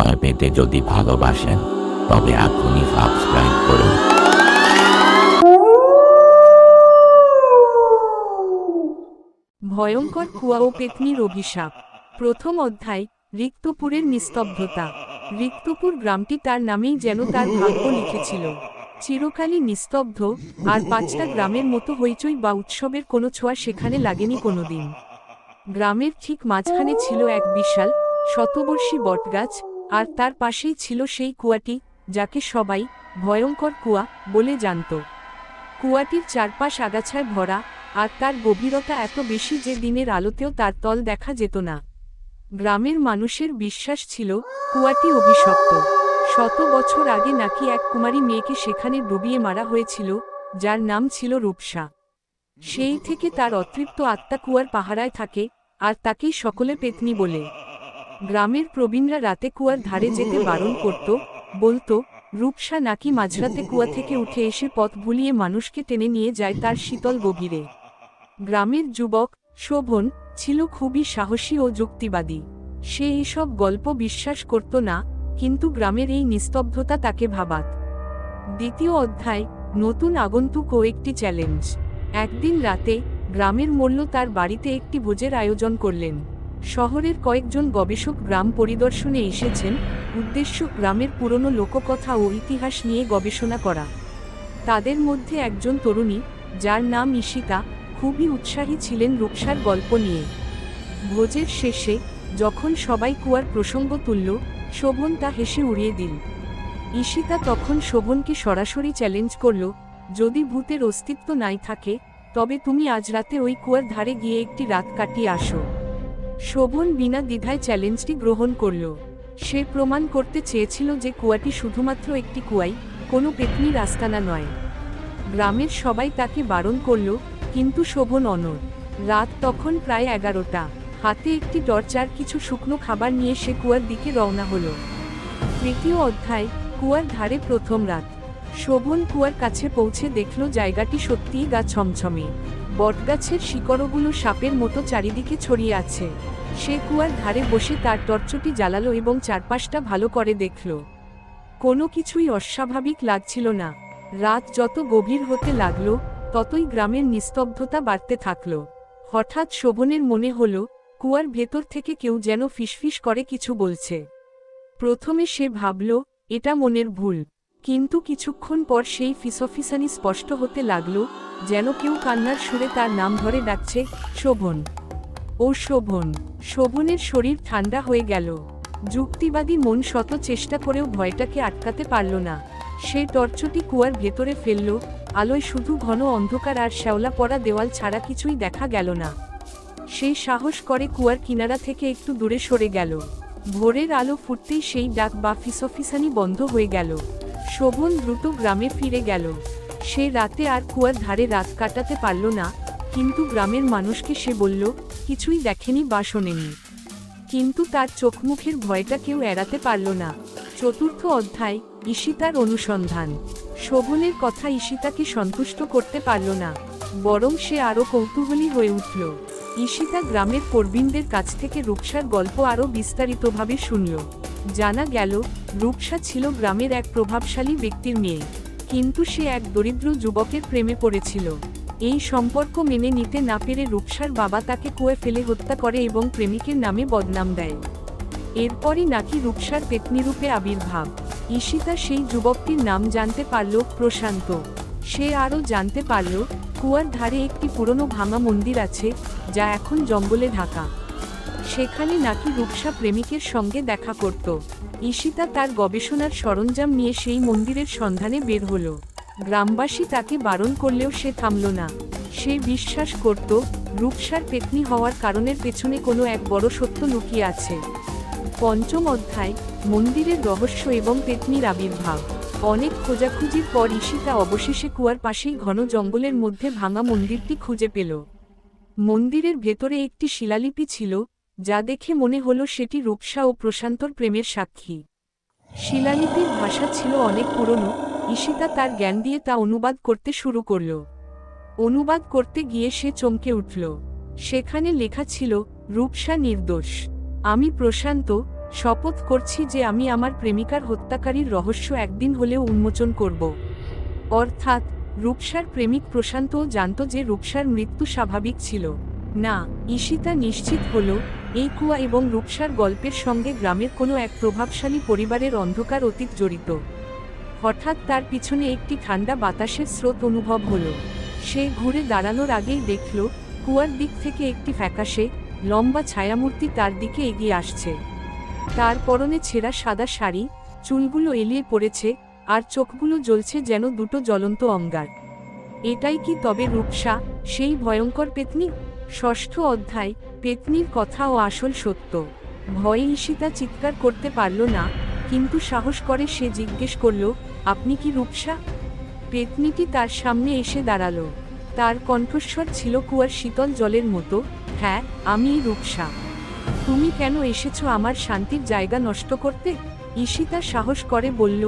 ভয় পেতে যদি ভালোবাসেন, তবে এখনই সাবস্ক্রাইব করুন। ভয়ঙ্কর কুয়া ও পেতনির অভিশাপ। প্রথম অধ্যায়, রিক্তপুরের নিস্তব্ধতা। রিক্তপুর গ্রামটি তার নামেই যেন তার ভাগ্য লিখেছিল। চিরকালই নিস্তব্ধ, আর পাঁচটা গ্রামের মতো হইচই বা উৎসবের কোনো ছোঁয়া সেখানে লাগেনি কোনোদিন। গ্রামের ঠিক মাঝখানে ছিল এক বিশাল, শতবর্ষী বটগাছ আর তার পাশেই ছিল সেই কুয়াটি, যাকে সবাই ভয়ঙ্কর কুয়া বলে জানত। কুয়াটির চারপাশ আগাছায় ভরা, আর তার গভীরতা এত বেশি যে দিনের আলোতেও তার তল দেখা যেত না। গ্রামের মানুষের বিশ্বাস ছিল, কুয়াটি অভিশপ্ত। শত বছর আগে নাকি এক কুমারী মেয়েকে সেখানে ডুবিয়ে মারা হয়েছিল, যার নাম ছিল রূপসা। সেই থেকে তার অতৃপ্ত আত্মা কুয়ার পাহারায় থাকে, আর তাকেই সকলে পেতনি বলে। গ্রামের প্রবীণরা রাতে কুয়ার ধারে যেতে বারণ করত, বলতো, রূপসা নাকি মাঝরাতে কুয়া থেকে উঠে এসে পথ ভুলিয়ে মানুষকে টেনে নিয়ে যায় তার শীতল গভীরে। গ্রামের যুবক শোভন ছিল খুবই সাহসী ও যুক্তিবাদী। সে এইসব গল্প বিশ্বাস করত না, কিন্তু গ্রামের এই নিস্তব্ধতা তাকে ভাবাত। দ্বিতীয় অধ্যায়, নতুন আগন্তুক ও একটি চ্যালেঞ্জ। একদিন রাতে গ্রামের মল্ল তার বাড়িতে একটি ভোজের আয়োজন করলেন। শহরের কয়েকজন গবেষক গ্রাম পরিদর্শনে এসেছেন, উদ্দেশ্য গ্রামের পুরনো লোককথা ও ইতিহাস নিয়ে গবেষণা করা। তাদের মধ্যে একজন তরুণী, যার নাম ঈশিতা, খুবই উৎসাহী ছিলেন রূপসার গল্প নিয়ে। ভোজের শেষে, যখন সবাই কুয়ার প্রসঙ্গ তুলল, শোভন তা হেসে উড়িয়ে দিল। ঈশিতা তখন শোভনকে সরাসরি চ্যালেঞ্জ করল, যদি ভূতের অস্তিত্ব নাই থাকে, তবে তুমি আজ রাতে ওই কুয়ার ধারে গিয়ে একটি রাত কাটিয়ে আসো। শোভন বিনা দ্বিধায় চ্যালেঞ্জটি গ্রহণ করল। সে প্রমাণ করতে চেয়েছিল যে কুয়াটি শুধুমাত্র একটি কুয়াই, কোনো পেতনির আস্তানা নয়। গ্রামের সবাই তাকে বারণ করল, কিন্তু শোভন অনর রাত তখন প্রায় এগারোটা। হাতে একটি টর্চার কিছু শুকনো খাবার নিয়ে সে কুয়ার দিকে রওনা হলো। তৃতীয় অধ্যায়, কুয়ার ধারে প্রথম রাত। শোভন কুয়ার কাছে পৌঁছে দেখল জায়গাটি সত্যিই গা ছমছমে। বটগাছের শিকড়গুলো সাপের মতো চারিদিকে ছড়িয়ে আছে। সে কুয়ার ধারে বসে তার টর্চটি জ্বালালো এবং চারপাশটা ভালো করে দেখল। কোনো কিছুই অস্বাভাবিক লাগছিল না। রাত যত গভীর হতে লাগল, ততই গ্রামের নিস্তব্ধতা বাড়তে থাকল। হঠাৎ শোভনের মনে হল, কুয়ার ভেতর থেকে কেউ যেন ফিসফিস করে কিছু বলছে। প্রথমে সে ভাবল, এটা মনের ভুল। কিন্তু কিছুক্ষণ পর সেই ফিসফিসানি স্পষ্ট হতে লাগল, যেন কেউ কান্নার সুরে তার নাম ধরে ডাকছে, শোভন। ও শোভন। শোভনের শরীর ঠান্ডা হয়ে গেল। যুক্তিবাদী মন শত চেষ্টা করেও ভয়টাকে আটকাতে পারল না। সে টর্চটি কুয়ার ভেতরে ফেলল, আলোয় শুধু ঘন অন্ধকার আর শ্যাওলা পড়া দেওয়াল ছাড়া কিছুই দেখা গেল না। সেই সাহস করে কুয়ার কিনারা থেকে একটু দূরে সরে গেল। ভোরের আলো ফুটতেই সেই ডাক বা ফিসফিসানি বন্ধ হয়ে গেল। শোভন দ্রুত গ্রামে ফিরে গেল। সে রাতে আর কুয়ার ধারে রাত কাটাতে পারল না, কিন্তু গ্রামের মানুষকে সে বলল, কিছুই দেখেনি বা শোনেনি। কিন্তু তার চোখমুখের ভয়টা কেউ এড়াতে পারল না। চতুর্থ অধ্যায়, ঈশিতার অনুসন্ধান। শোভনের কথা ঈশিতাকে সন্তুষ্ট করতে পারল না, বরং সে আরও কৌতূহলী হয়ে উঠল। ঈশিতা গ্রামের প্রবীণদের কাছ থেকে রূপসার গল্প আরও বিস্তারিতভাবে শুনল। জানা গেল, রূপসা ছিল গ্রামের এক প্রভাবশালী ব্যক্তির মেয়ে। কিন্তু সে এক দরিদ্র যুবকের প্রেমে পড়েছিল। এই সম্পর্ক মেনে নিতে না পেরে রূপসার বাবা তাকে কুয়ে ফেলে হত্যা করে এবং প্রেমিকের নামে বদনাম দেয়। এরপরই নাকি রূপসার পেতনিরূপে আবির্ভাব। ঈশিতা সেই যুবকটির নাম জানতে পারল প্রশান্ত। সে আরও জানতে পারল, কুয়ার ধারে একটি পুরনো ভাঙা মন্দির আছে, যা এখন জঙ্গলে ঢাকা। সেখানে নাকি রূপসা প্রেমিকের সঙ্গে দেখা করত। ঈশিতা তার গবেষণার সরঞ্জাম নিয়ে সেই মন্দিরের সন্ধানে বের হলো। গ্রামবাসী তাকে বারণ করলেও সে থামল না। সে বিশ্বাস করত, রূপসার পেতনি হওয়ার কারণের পেছনে কোনো এক বড় সত্য লুকিয়ে আছে। পঞ্চম অধ্যায়, মন্দিরের রহস্য এবং পেতনির আবির্ভাব। অনেক খোঁজাখুঁজির পর ঈশিতা অবশেষে কুয়ার পাশেই ঘন জঙ্গলের মধ্যে ভাঙা মন্দিরটি খুঁজে পেল। মন্দিরের ভেতরে একটি শিলালিপি ছিল যা দেখে মনে হলো সেটি রূপসা ও প্রশান্তর প্রেমের সাক্ষী। শিলালিপির ভাষা ছিল অনেক পুরনো, ঈশিতা তার জ্ঞান দিয়ে তা অনুবাদ করতে শুরু করল। অনুবাদ করতে গিয়ে সে চমকে উঠল। সেখানে লেখা ছিল, রূপসা নির্দোষ। আমি প্রশান্ত, শপথ করছি যে আমি আমার প্রেমিকার হত্যাকারীর রহস্য একদিন হলেও উন্মোচন করব। অর্থাৎ, রূপসার প্রেমিক প্রশান্তও জানত যে রূপসার মৃত্যু স্বাভাবিক ছিল। না, ঈশিতা নিশ্চিত হল এই কুয়া এবং রূপসার গল্পের সঙ্গে গ্রামের কোনো এক প্রভাবশালী পরিবারের অন্ধকার অতীত জড়িত। হঠাৎ তার পিছনে একটি ঠান্ডা বাতাসের স্রোত অনুভব হল। সে ঘুরে দাঁড়ানোর আগেই দেখল, কুয়ার দিক থেকে একটি ফ্যাকাশে, লম্বা ছায়ামূর্তি তার দিকে এগিয়ে আসছে। তার পরনে ছেঁড়া সাদা শাড়ি, চুলগুলো এলিয়ে পড়েছে, আর চোখগুলো জ্বলছে যেন দুটো জ্বলন্ত অঙ্গার। এটাই কি তবে রূপসা, সেই ভয়ঙ্কর পেতনি? ষষ্ঠ অধ্যায় পেতনির কথা ও আসল সত্য। ভয়ে ঈশিতা চিৎকার করতে পারল না, কিন্তু সাহস করে সে জিজ্ঞেস করল, আপনি কি রূপসা? পেতনিটি তার সামনে এসে দাঁড়াল। তার কণ্ঠস্বর ছিল কুয়ার শীতল জলের মতো হ্যাঁ আমি রূপসা। তুমি কেন এসেছ আমার শান্তির জায়গা নষ্ট করতে? ঈশিতা সাহস করে বলল,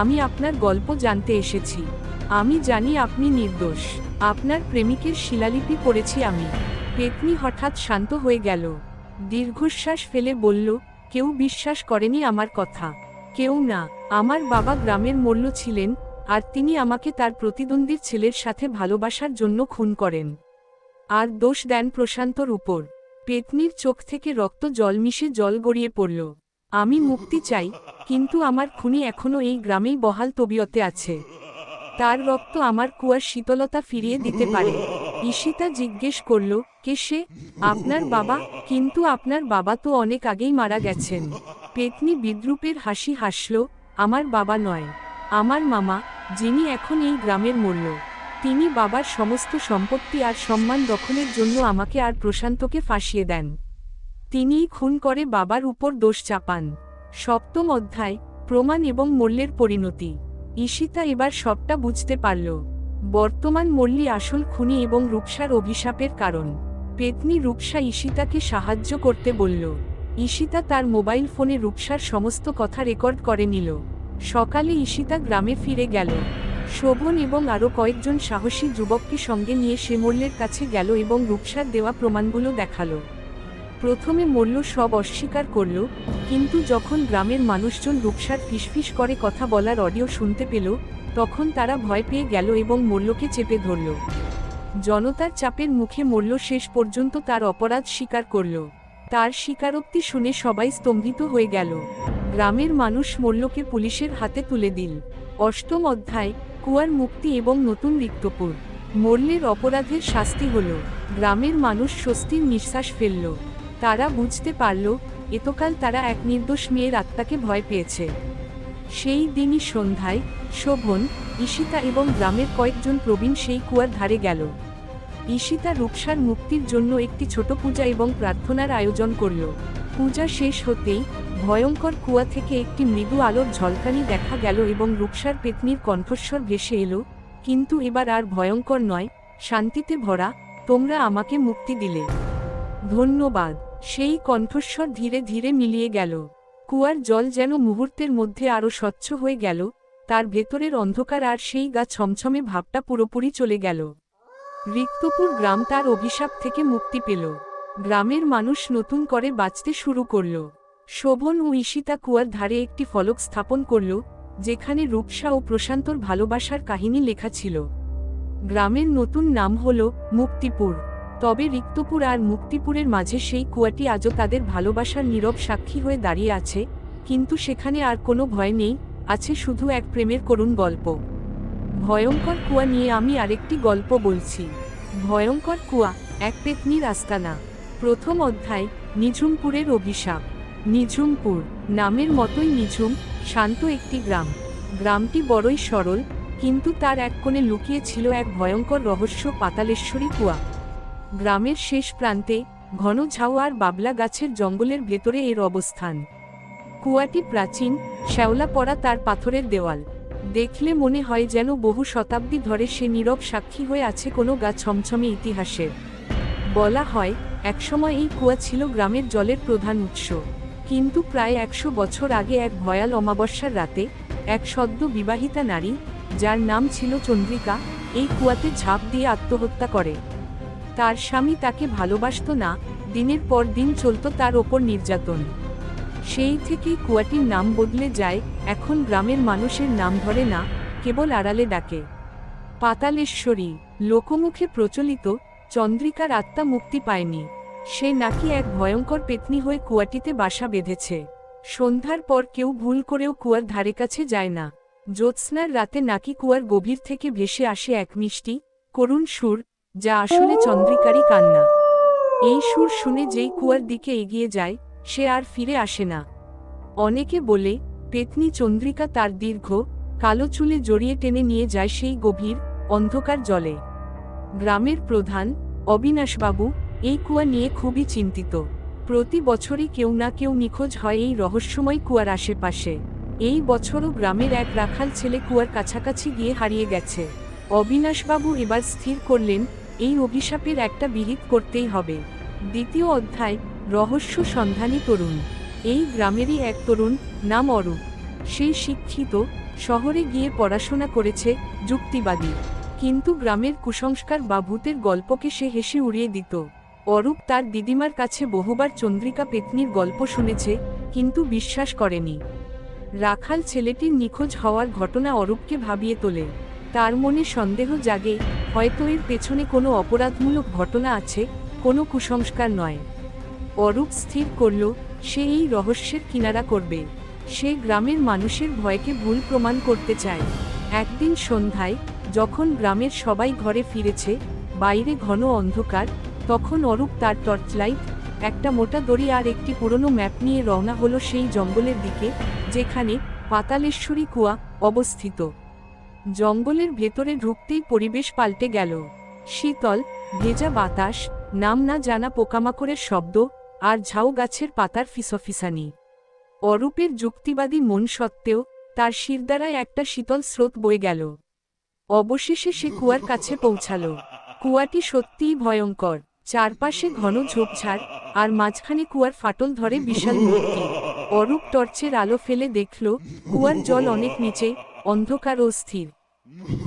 আমি আপনার গল্প জানতে এসেছি। আমি জানি আপনি নির্দোষ। আপনার প্রেমিকের শিলালিপি পড়েছি আমি। পেতনি হঠাৎ শান্ত হয়ে গেল। দীর্ঘশ্বাস ফেলে বলল, কেউ বিশ্বাস করেনি আমার কথা। কেউ না। আমার বাবা গ্রামের মল্ল ছিলেন, আর তিনি আমাকে তার প্রতিদ্বন্দ্বীর ছেলের সাথে ভালোবাসার জন্য খুন করেন। আর দোষ দেন প্রশান্তর উপর। পেতনির চোখ থেকে রক্ত জল মিশে জল গড়িয়ে পড়ল। আমি মুক্তি চাই, কিন্তু আমার খুনি এখনও এই গ্রামেই বহাল তবিয়তে আছে। তার রক্ত আমার কুয়ার শীতলতা ফিরিয়ে দিতে পারে। ঈশিতা জিজ্ঞেস করল, কে সে? আপনার বাবা। কিন্তু আপনার বাবা তো অনেক আগেই মারা গেছেন। পেতনি বিদ্রুপের হাসি হাসল, আমার বাবা নয়, আমার মামা, যিনি এখন এই গ্রামের মূল্য। তিনি বাবার সমস্ত সম্পত্তি আর সম্মান দখলের জন্য আমাকে আর প্রশান্তকে ফাঁসিয়ে দেন। তিনিই খুন করে বাবার উপর দোষ চাপান। সপ্তম অধ্যায়, প্রমাণ এবং মূল্যের পরিণতি। ঈশিতা এবার সবটা বুঝতে পারল। বর্তমান মল্লী আসল খুনি এবং রূপসার অভিশাপের কারণ। পেতনি রূপসা ঈশিতাকে সাহায্য করতে বলল। ঈশিতা তার মোবাইল ফোনে রূপসার সমস্ত কথা রেকর্ড করে নিল। সকালে ঈশিতা গ্রামে ফিরে গেল। শোভন এবং আরও কয়েকজন সাহসী যুবককে সঙ্গে নিয়ে সে মল্লের কাছে গেল এবং রূপসার দেওয়া প্রমাণগুলো দেখাল। প্রথমে মল্ল সব অস্বীকার করল, কিন্তু যখন গ্রামের মানুষজন রূপসার ফিসফিস করে কথা বলার অডিও শুনতে পেল, তখন তারা ভয় পেয়ে গেল এবং মল্লকে চেপে ধরল। জনতার চাপের মুখে মল্ল শেষ পর্যন্ত তার অপরাধ স্বীকার করল। তার স্বীকারোক্তি শুনে সবাই স্তম্ভিত হয়ে গেল। গ্রামের মানুষ মল্লকে পুলিশের হাতে তুলে দিল। অষ্টম অধ্যায়, কুয়ার মুক্তি এবং নতুন রিক্তপুর। মল্লের অপরাধের শাস্তি হল, গ্রামের মানুষ স্বস্তির নিঃশ্বাস ফেলল। তারা বুঝতে পারল, এতকাল তারা এক নির্দোষ মেয়ের আত্মাকে ভয় পেয়েছে। সেই দিনই সন্ধ্যায় শোভন, ঈশিতা এবং গ্রামের কয়েকজন প্রবীণ সেই কুয়ার ধারে গেল। ঈশিতা রূপসার মুক্তির জন্য একটি ছোট পূজা এবং প্রার্থনার আয়োজন করল। পূজা শেষ হতেই ভয়ঙ্কর কুয়া থেকে একটি মৃদু আলোর ঝলকানি দেখা গেল এবং রূপসার পেতনির কণ্ঠস্বর ভেসে এলো, কিন্তু এবার আর ভয়ঙ্কর নয়, শান্তিতে ভরা, তোমরা আমাকে মুক্তি দিলে। ধন্যবাদ। সেই কণ্ঠস্বর ধীরে ধীরে মিলিয়ে গেল। কুয়ার জল যেন মুহূর্তের মধ্যে আরও স্বচ্ছ হয়ে গেল, তার ভেতরের অন্ধকার আর সেই গা ছমছমে ভাবটা পুরোপুরি চলে গেল। রিক্তপুর গ্রাম তার অভিশাপ থেকে মুক্তি পেল। গ্রামের মানুষ নতুন করে বাঁচতে শুরু করল। শোভন ও ঈশিতা কুয়ার ধারে একটি ফলক স্থাপন করল, যেখানে রূপসা ও প্রশান্তর ভালোবাসার কাহিনী লেখা ছিল। গ্রামের নতুন নাম হল মুক্তিপুর। তবে রিক্তপুর আর মুক্তিপুরের মাঝে সেই কুয়াটি আজও তাদের ভালোবাসার নীরব সাক্ষী হয়ে দাঁড়িয়ে আছে, কিন্তু সেখানে আর কোনো ভয় নেই, আছে শুধু এক প্রেমের করুণ গল্প। ভয়ঙ্কর কুয়া নিয়ে আমি আরেকটি গল্প বলছি। ভয়ঙ্কর কুয়া, এক পেতনির আস্তানা প্রথম অধ্যায়, নিঝুমপুরের অভিশাপ। নিঝুমপুর, নামের মতোই নিঝুম, শান্ত একটি গ্রাম। গ্রামটি বড়ই সরল, কিন্তু তার এক কোণে লুকিয়ে ছিল এক ভয়ঙ্কর রহস্য পাতালেশ্বরী কুয়া। গ্রামের শেষ প্রান্তে ঘন ঝাউ আর বাবলা গাছের জঙ্গলের ভেতরে এর অবস্থান। কুয়াটি প্রাচীন শ্যাওলা পড়া তার পাথরের দেওয়াল। দেখলে মনে হয় যেন বহু শতাব্দী ধরে সে নীরব সাক্ষী হয়ে আছে কোনো গা ছমছমে ইতিহাসের। বলা হয়, একসময় এই কুয়া ছিল গ্রামের জলের প্রধান উৎস। কিন্তু প্রায় একশো বছর আগে এক ভয়াল অমাবস্যার রাতে এক সদ্য বিবাহিতা নারী, যার নাম ছিল চন্দ্রিকা, এই কুয়াতে ঝাঁপ দিয়ে আত্মহত্যা করে। তার স্বামী তাকে ভালোবাসত না, দিনের পর দিন চলত তার ওপর নির্যাতন। সেই থেকেই কুয়াটির নাম বদলে যায়, এখন গ্রামের মানুষের নাম ধরে না, কেবল আড়ালে ডাকে। পাতালেশ্বরী, লোকমুখে প্রচলিত, চন্দ্রিকার আত্মা মুক্তি পায়নি। সে নাকি এক ভয়ঙ্কর পেতনি হয়ে কুয়াটিতে বাসা বেঁধেছে। সন্ধ্যার পর কেউ ভুল করেও কুয়ার ধারে কাছে যায় না। জ্যোৎস্নার রাতে নাকি কুয়ার গভীর থেকে ভেসে আসে এক মিষ্টি, করুণ সুর যা আসলে চন্দ্রিকারই কান্না। এই সুর শুনে যেই কুয়ার দিকে এগিয়ে যায়, সে আর ফিরে আসে না। অনেকে বলে, পেতনি চন্দ্রিকা তার দীর্ঘ, কালো চুলে জড়িয়ে টেনে নিয়ে যায় সেই গভীর, অন্ধকার জলে। গ্রামের প্রধান, অবিনাশবাবু, এই কুয়া নিয়ে খুবই চিন্তিত। প্রতি বছরই কেউ না কেউ নিখোঁজ হয় এই রহস্যময় কুয়ার আশেপাশে। এই বছরও গ্রামের এক রাখাল ছেলে কুয়ার কাছাকাছি গিয়ে হারিয়ে গেছে। অবিনাশবাবু এবার স্থির করলেন এই অভিশাপের একটা বিহিত করতেই হবে। দ্বিতীয় অধ্যায়, রহস্য সন্ধানী তরুণ। এই গ্রামেরই এক তরুণ নাম অরূপ। সেই শিক্ষিত, শহরে গিয়ে পড়াশোনা করেছে, যুক্তিবাদী। কিন্তু গ্রামের কুসংস্কার বা ভূতের গল্পকে সে হেসে উড়িয়ে দিত। অরূপ তার দিদিমার কাছে বহুবার চন্দ্রিকা পেতনির গল্প শুনেছে, কিন্তু বিশ্বাস করেনি। রাখাল ছেলেটির নিখোঁজ হওয়ার ঘটনা অরূপকে ভাবিয়ে তোলে। তার মনে সন্দেহ জাগে হয়তো এর পেছনে কোনো অপরাধমূলক ঘটনা আছে, কোনো কুসংস্কার নয়। অরূপ স্থির করল, সে এই রহস্যের কিনারা করবে। সে গ্রামের মানুষের ভয়কে ভুল প্রমাণ করতে চায়। একদিন সন্ধ্যায়, যখন গ্রামের সবাই ঘরে ফিরেছে, বাইরে ঘন অন্ধকার, তখন অরূপ তার টর্চলাইট, একটা মোটা দড়ি আর একটি পুরনো ম্যাপ নিয়ে রওনা হলো সেই জঙ্গলের দিকে, যেখানে পাতালেশ্বরী কুয়া অবস্থিত। জঙ্গলের ভেতরে ঢুকতেই পরিবেশ পাল্টে গেল। শীতল, ভেজা বাতাস, নাম না জানা পোকামাকড়ের শব্দ, আর ঝাউ গাছের পাতার ফিসফিসানি। অরূপের যুক্তিবাদী মন সত্ত্বেও তার শিরদারায় একটা শীতল স্রোত বয়ে গেল। অবশেষে সে কুয়ার কাছে পৌঁছাল। কুয়াটি সত্যিই ভয়ঙ্কর। চারপাশে ঘন ঝোপঝাড়, আর মাঝখানে কুয়ার ফাটল ধরে বিশাল মূর্তি। অরূপ টর্চের আলো ফেলে দেখল, কুয়ার জল অনেক নিচে, অন্ধকার ও স্থির।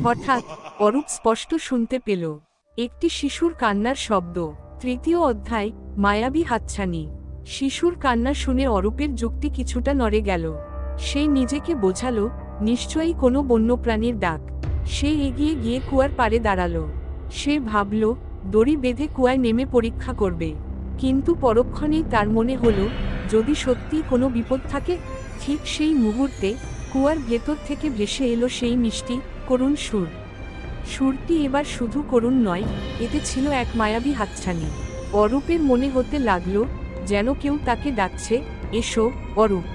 হঠাৎ অরূপ স্পষ্ট শুনতে পেল। একটি শিশুর কান্নার শব্দ। তৃতীয় অধ্যায়, মায়াবী হাতছানি। শিশুর কান্না শুনে অরূপের যুক্তি কিছুটা নড়ে গেল। সে নিজেকে বোঝালো, নিশ্চয়ই কোনো বন্যপ্রাণীর ডাক। সে এগিয়ে গিয়ে কুয়ার পাড়ে দাঁড়াল। সে ভাবল, দড়ি বেঁধে কুয়ায় নেমে পরীক্ষা করবে। কিন্তু পরক্ষণেই তার মনে হলো, যদি সত্যি কোনো বিপদ থাকে, ঠিক সেই মুহূর্তে কুয়ার ভেতর থেকে ভেসে এলো সেই মিষ্টি করুণ সুর। সুরটি এবার শুধু করুণ নয়, এতে ছিল এক মায়াবী হাতছানি। অরূপের মনে হতে লাগল, যেন কেউ তাকে ডাকছে, এসো, অরূপ।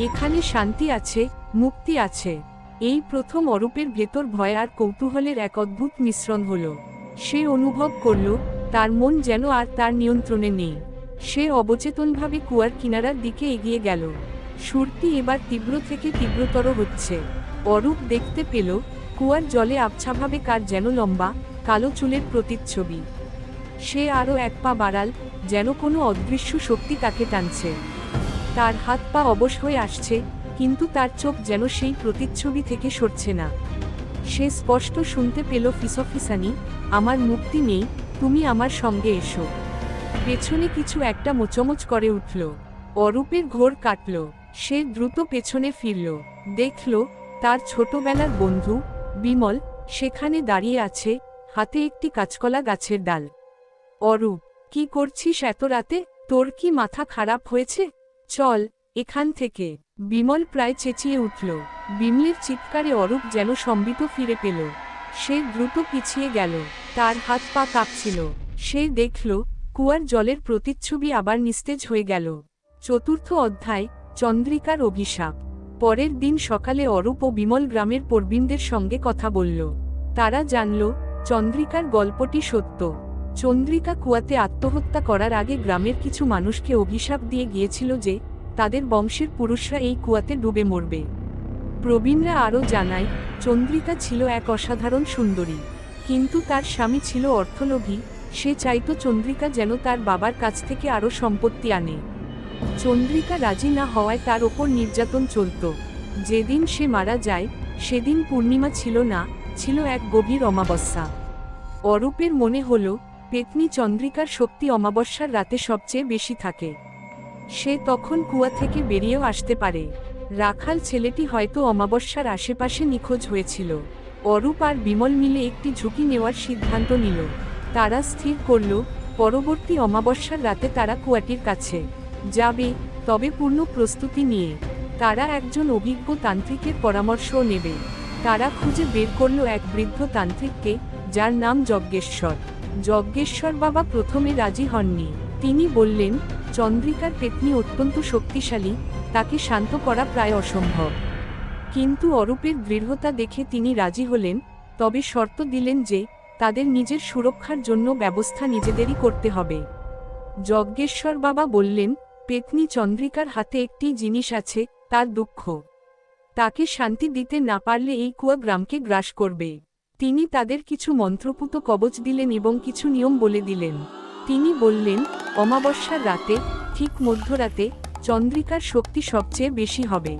এখানে শান্তি আছে, মুক্তি আছে। এই প্রথম অরূপের ভেতর ভয় আর কৌতূহলের এক অদ্ভুত মিশ্রণ হল। সে অনুভব করল, তার মন যেন আর তার নিয়ন্ত্রণে নেই। সে অবচেতনভাবে কুয়ার কিনারার দিকে এগিয়ে গেল। সুরটি এবার তীব্র থেকে তীব্রতর হচ্ছে। অরূপ দেখতে পেল, কুয়ার জলে আবছাভাবে কার যেন লম্বা, কালো চুলের প্রতিচ্ছবি। সে আরও এক পা বাড়াল, যেন কোনো অদৃশ্য শক্তি তাকে টানছে। তার হাত পা অবশ হয়ে আসছে, কিন্তু তার চোখ যেন সেই প্রতিচ্ছবি থেকে সরছে না। সে স্পষ্ট শুনতে পেল ফিসফিসানি, আমার মুক্তি নেই, তুমি আমার সঙ্গে এসো। পেছনে কিছু একটা মোচমোচ করে উঠল। অরূপের ঘোর কাটল। সে দ্রুত পেছনে ফিরল, দেখল তার ছোটবেলার বন্ধু, বিমল, সেখানে দাঁড়িয়ে আছে, হাতে একটি কাঁচকলা গাছের ডাল। অরূপ, কি করছিস এত রাতে? তোর কি মাথা খারাপ হয়েছে? চল, এখান থেকে। বিমল প্রায় চেঁচিয়ে উঠল। বিমলের চিৎকারে অরূপ যেন সম্বিত ফিরে পেল। সে দ্রুত পিছিয়ে গেল। তার হাত পা কাঁপছিল। সে দেখল, কুয়ার জলের প্রতিচ্ছবি আবার নিস্তেজ হয়ে গেল। চতুর্থ অধ্যায়, চন্দ্রিকার অভিশাপ। পরের দিন সকালে অরূপ ও বিমল গ্রামের প্রবীণদের সঙ্গে কথা বলল। তারা জানল, চন্দ্রিকার গল্পটি সত্য। চন্দ্রিকা কুয়াতে আত্মহত্যা করার আগে গ্রামের কিছু মানুষকে অভিশাপ দিয়ে গিয়েছিল যে, তাদের বংশের পুরুষরা এই কুয়াতে ডুবে মরবে। প্রবীণরা আরও জানায়, চন্দ্রিকা ছিল এক অসাধারণ সুন্দরী। কিন্তু তার স্বামী ছিল অর্থলোভী, সে চাইতো চন্দ্রিকা যেন তার বাবার কাছ থেকে আরও সম্পত্তি আনে। চন্দ্রিকা রাজি না হওয়ায় তার ওপর নির্যাতন চলত। যেদিন সে মারা যায়, সেদিন পূর্ণিমা ছিল না, ছিল এক গভীর অমাবস্যা। অরূপের মনে হল, পেতনি চন্দ্রিকার শক্তি অমাবস্যার রাতে সবচেয়ে বেশি থাকে। সে তখন কুয়া থেকে বেরিয়েও আসতে পারে। রাখাল ছেলেটি হয়তো অমাবস্যার আশেপাশে নিখোঁজ হয়েছিল। অরূপ আর বিমল মিলে একটি ঝুঁকি নেওয়ার সিদ্ধান্ত নিল। তারা স্থির করল, পরবর্তী অমাবস্যার রাতে তারা কুয়াটির কাছে যাবে, তবে পূর্ণ প্রস্তুতি নিয়ে। তারা একজন অভিজ্ঞ তান্ত্রিকের পরামর্শও নেবে। তারা খুঁজে বের করল এক বৃদ্ধ তান্ত্রিককে, যার নাম যজ্ঞেশ্বর। যজ্ঞেশ্বর বাবা প্রথমে রাজি হননি। তিনি বললেন, চন্দ্রিকার পেতনি অত্যন্ত শক্তিশালী, তাকে শান্ত করা প্রায় অসম্ভব। কিন্তু অরূপের দৃঢ়তা দেখে তিনি রাজি হলেন, তবে শর্ত দিলেন যে, তাদের নিজের সুরক্ষার জন্য ব্যবস্থা নিজেদেরই করতে হবে। যজ্ঞেশ্বর বাবা বললেন পেতনি চন্দ্রিকার হাতে একটি জিনিস আছে, তার দুঃখ। তাকে শান্তি দিতে না পারলে এই কুয়া গ্রামকে গ্রাস করবে। তিনি তাদের কিছু মন্ত্রপুত কবচ দিলেন এবং কিছু নিয়ম বলে দিলেন। তিনি বললেন, অমাবস্যার রাতে, ঠিক মধ্যরাতে, চন্দ্রিকার শক্তি সবচেয়ে বেশি হবে।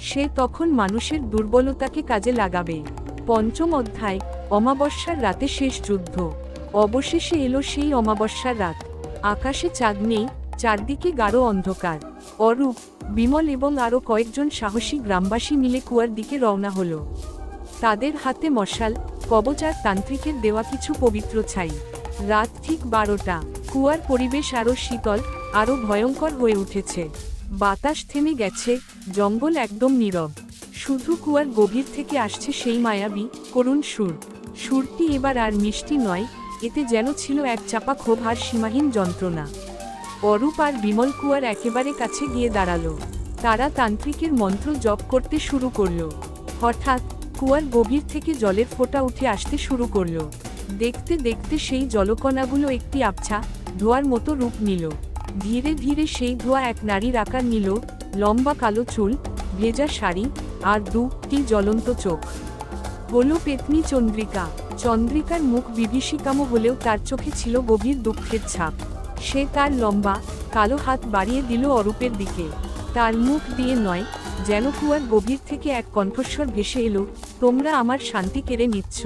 সে তখন মানুষের দুর্বলতাকে কাজে লাগাবে। পঞ্চম অধ্যায়, অমাবস্যার রাতে শেষ যুদ্ধ। অবশেষে এলো সেই অমাবস্যার রাত। আকাশে চাঁদ নেই চারদিকে গাঢ় অন্ধকার। অরূপ, বিমল এবং আরও কয়েকজন সাহসী গ্রামবাসী মিলে কুয়ার দিকে রওনা হল। তাদের হাতে মশাল কবচার তান্ত্রিকের দেওয়া কিছু পবিত্র ছাই। রাত ঠিক বারোটা। কুয়ার পরিবেশ আরও শীতল, আরও ভয়ঙ্কর হয়ে উঠেছে। বাতাস থেমে গেছে, জঙ্গল একদম নীরব। শুধু কুয়ার গভীর থেকে আসছে সেই মায়াবী, করুণ সুর। সুরটি এবার আর মিষ্টি নয়, এতে যেন ছিল এক চাপা ক্ষোভ আর সীমাহীন যন্ত্রণা। অরূপ আর বিমল কুয়ার একেবারে কাছে গিয়ে দাঁড়াল। তারা তান্ত্রিকের মন্ত্র জপ করতে শুরু করল। হঠাৎ কুয়ার গভীর থেকে জলের ফোঁটা উঠে আসতে শুরু করল। দেখতে দেখতে সেই জলকণাগুলো একটি আবছা, ধোয়ার মতো রূপ নিল। ধীরে ধীরে সেই ধোয়া এক নারীর আকার নিল, লম্বা কালো চুল, ভেজা শাড়ি আর দুটি জ্বলন্ত চোখ। হলো পেতনি চন্দ্রিকা। চন্দ্রিকার মুখ বিভীষিকামো হলেও তার চোখে ছিল গভীর দুঃখের ছাপ। সে তার লম্বা, কালো হাত বাড়িয়ে দিল অরূপের দিকে। তার মুখ দিয়ে নয়, যেন কুয়ার গভীর থেকে এক কণ্ঠস্বর ভেসে এলো, তোমরা আমার শান্তি কেড়ে নিচ্ছ।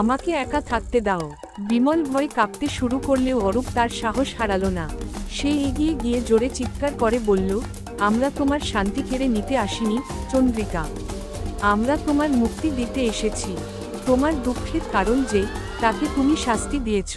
আমাকে একা থাকতে দাও। বিমল ভয় কাঁপতে শুরু করলেও অরূপ তার সাহস হারালো না। সে এগিয়ে গিয়ে জোরে চিৎকার করে বলল, আমরা তোমার শান্তি কেড়ে নিতে আসিনি, চন্দ্রিকা। আমরা তোমার মুক্তি দিতে এসেছি। তোমার দুঃখের কারণ যে, তাকে তুমি শাস্তি দিয়েছ।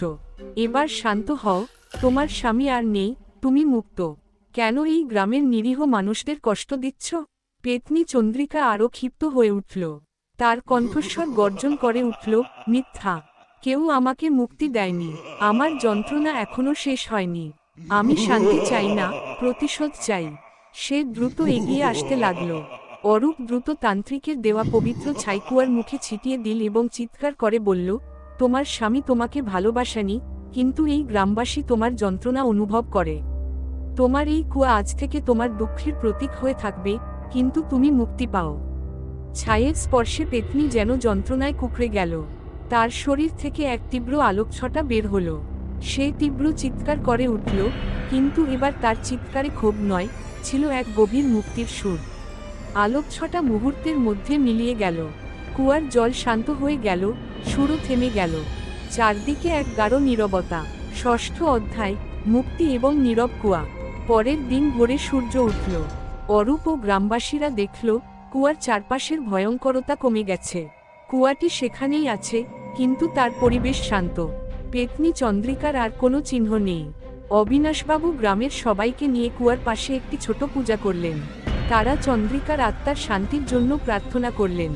এবার শান্ত হও তোমার স্বামী আর নেই, তুমি মুক্ত। কেন এই গ্রামের নিরীহ মানুষদের কষ্ট দিচ্ছ? পেতনি চন্দ্রিকা আরও ক্ষিপ্ত হয়ে উঠল। তার কণ্ঠস্বর গর্জন করে উঠল, মিথ্যা। কেউ আমাকে মুক্তি দেয়নি। আমার যন্ত্রণা এখনও শেষ হয়নি। আমি শান্তি চাই না, প্রতিশোধ চাই। সে দ্রুত এগিয়ে আসতে লাগল। অরূপ দ্রুত তান্ত্রিকের দেওয়া পবিত্র ছাইকুয়ার মুখে ছিটিয়ে দিল এবং চিৎকার করে বলল, তোমার স্বামী তোমাকে ভালোবাসানি কিন্তু এই গ্রামবাসী তোমার যন্ত্রণা অনুভব করে। তোমার এই কুয়া আজ থেকে তোমার দুঃখের প্রতীক হয়ে থাকবে, কিন্তু তুমি মুক্তি পাও। ছায়ের স্পর্শে পেতনি যেন যন্ত্রণায় কুকড়ে গেল। তার শরীর থেকে এক তীব্র আলোকছটা বের হলো। সে তীব্র চিৎকার করে উঠল, কিন্তু এবার তার চিৎকারে ক্ষোভ নয়, ছিল এক গভীর মুক্তির সুর। আলোকছটা মুহূর্তের মধ্যে মিলিয়ে গেল। কুয়ার জল শান্ত হয়ে গেল, সুরও থেমে গেল। চারদিকে এক গাঢ় নীরবতা। ষষ্ঠ অধ্যায়, মুক্তি এবং নীরব কুয়া। পরের দিন ভোরে সূর্য উঠল। অরূপ ও গ্রামবাসীরা দেখল, কুয়ার চারপাশের ভয়ঙ্করতা কমে গেছে। কুয়াটি সেখানেই আছে, কিন্তু তার পরিবেশ শান্ত। পেতনি চন্দ্রিকার আর কোনো চিহ্ন নেই। অবিনাশবাবু গ্রামের সবাইকে নিয়ে কুয়ার পাশে একটি ছোট পূজা করলেন। তারা চন্দ্রিকার আত্মার শান্তির জন্য প্রার্থনা করলেন।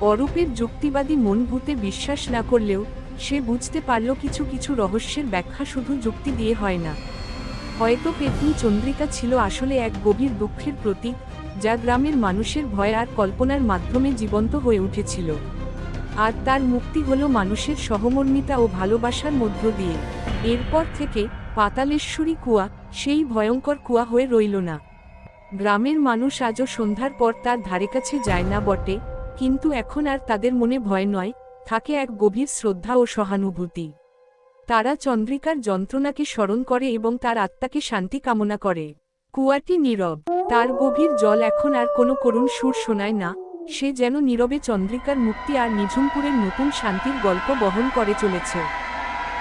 অরূপের যুক্তিবাদী মন ভূতে বিশ্বাস না করলেও সে বুঝতে পারল কিছু কিছু রহস্যের ব্যাখ্যা শুধু যুক্তি দিয়ে হয় না। হয়তো পেতনি চন্দ্রিকা ছিল আসলে এক গভীর দুঃখের প্রতীক, যা গ্রামের মানুষের ভয় আর কল্পনার মাধ্যমে জীবন্ত হয়ে উঠেছিল। আর তার মুক্তি হল মানুষের সহমর্মিতা ও ভালোবাসার মধ্য দিয়ে। এরপর থেকে পাতালেশ্বরী কুয়া সেই ভয়ঙ্কর কুয়া হয়ে রইল না। গ্রামের মানুষ আজও সন্ধ্যার পর তার ধারে কাছে যায় না বটে, কিন্তু এখন আর তাদের মনে ভয় নয় থাকে এক গভীর শ্রদ্ধা ও সহানুভূতি। তারা চন্দ্রিকার যন্ত্রণাকে স্মরণ করে এবং তার আত্মাকে শান্তি কামনা করে। কুয়াটি নীরব, তার গভীর জল এখন আর কোনো করুণ সুর শোনায় না, সে যেন নীরবে চন্দ্রিকার মুক্তি আর নিঝুমপুরের নতুন শান্তির গল্প বহন করে চলেছে।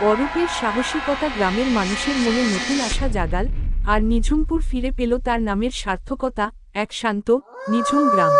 অরূপের সাহসিকতা গ্রামের মানুষের মনে নতুন আশা জাগাল, আর নিঝুমপুর ফিরে পেল তার নামের সার্থকতা, এক শান্ত, নিঝুম গ্রাম।